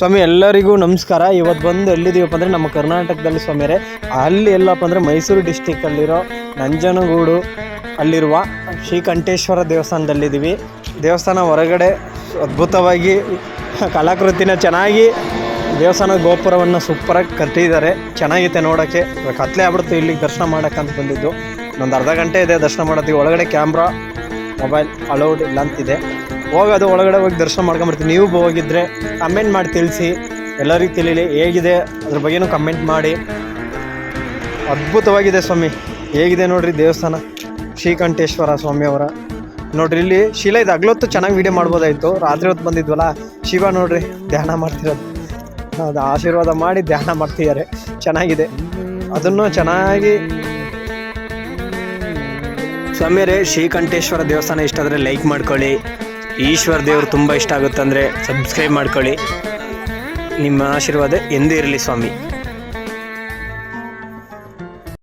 ಸ್ವಾಮಿ, ಎಲ್ಲರಿಗೂ ನಮಸ್ಕಾರ. ಇವತ್ತು ಬಂದು ಎಲ್ಲಿದ್ದೀವಪ್ಪ ಅಂದರೆ ನಮ್ಮ ಕರ್ನಾಟಕದಲ್ಲಿ ಸ್ವಾಮಿಯರೇ. ಅಲ್ಲಿ ಎಲ್ಲಪ್ಪ ಅಂದರೆ ಮೈಸೂರು ಡಿಸ್ಟಿಕ್ಕಲ್ಲಿರೋ ನಂಜನಗೂಡು ಅಲ್ಲಿರುವ ಶ್ರೀಕಂಠೇಶ್ವರ ದೇವಸ್ಥಾನದಲ್ಲಿದ್ದೀವಿ. ದೇವಸ್ಥಾನ ಹೊರಗಡೆ ಅದ್ಭುತವಾಗಿ ಕಲಾಕೃತಿನ ಚೆನ್ನಾಗಿ ದೇವಸ್ಥಾನದ ಗೋಪುರವನ್ನು ಸೂಪರಾಗಿ ಕಟ್ಟಿದ್ದಾರೆ. ಚೆನ್ನಾಗಿದೆ ನೋಡೋಕ್ಕೆ. ಕತ್ಲೆ ಆಗ್ಬಿಡ್ತು ಇಲ್ಲಿ ದರ್ಶನ ಮಾಡೋಕ್ಕಂತ ಬಂದಿದ್ದು. ಒಂದು ಅರ್ಧ ಗಂಟೆ ಇದೆ ದರ್ಶನ ಮಾಡೋದಕ್ಕೆ. ಒಳಗಡೆ ಕ್ಯಾಮ್ರಾ, ಮೊಬೈಲ್ ಅಲೌಡ್ ಇಲ್ಲ ಅಂತಿದೆ. ಹೋಗೋದು, ಒಳಗಡೆ ಹೋಗಿ ದರ್ಶನ ಮಾಡ್ಕೊಂಬರ್ತೀವಿ ನೀವು ಹೋಗಿದ್ರೆ ಕಮೆಂಟ್ ಮಾಡಿ ತಿಳಿಸಿ. ಎಲ್ಲರಿಗೂ ತಿಳಿಲಿ. ಹೇಗಿದೆ? ಅದ್ರ ಬಗ್ಗೆನೂ ಕಮೆಂಟ್ ಮಾಡಿ. ಅದ್ಭುತವಾಗಿದೆ ಸ್ವಾಮಿ. ಹೇಗಿದೆ ನೋಡ್ರಿ ದೇವಸ್ಥಾನ? ಶ್ರೀಕಂಠೇಶ್ವರ ಸ್ವಾಮಿಯವರ ನೋಡ್ರಿ, ಇಲ್ಲಿ ಶಿಲ ಇದು. ಅಗ್ಲೊತ್ತು ಚೆನ್ನಾಗಿ ವೀಡಿಯೋ ಮಾಡ್ಬೋದಾಯಿತು. ರಾತ್ರಿ ಹೊತ್ತು ಬಂದಿದ್ವಲ್ಲ? ಶಿವ ನೋಡ್ರಿ, ಧ್ಯಾನ ಮಾಡ್ತಿರೋದು. ಅದು ಆಶೀರ್ವಾದ ಮಾಡಿ ಧ್ಯಾನ ಮಾಡ್ತಿದ್ದಾರೆ. ಚೆನ್ನಾಗಿದೆ. ಅದನ್ನು ಚೆನ್ನಾಗಿ ಸ್ವಾಮಿಯರೇ, ಶ್ರೀಕಂಠೇಶ್ವರ ದೇವಸ್ಥಾನ ಇಷ್ಟಾದರೆ ಲೈಕ್ ಮಾಡ್ಕೊಳ್ಳಿ. ಈಶ್ವರ ದೇವರು ತುಂಬ ಇಷ್ಟ ಆಗುತ್ತಂದರೆ ಸಬ್ಸ್ಕ್ರೈಬ್ ಮಾಡ್ಕೊಳ್ಳಿ. ನಿಮ್ಮ ಆಶೀರ್ವಾದ ಎಂದೇ ಇರಲಿ ಸ್ವಾಮಿ.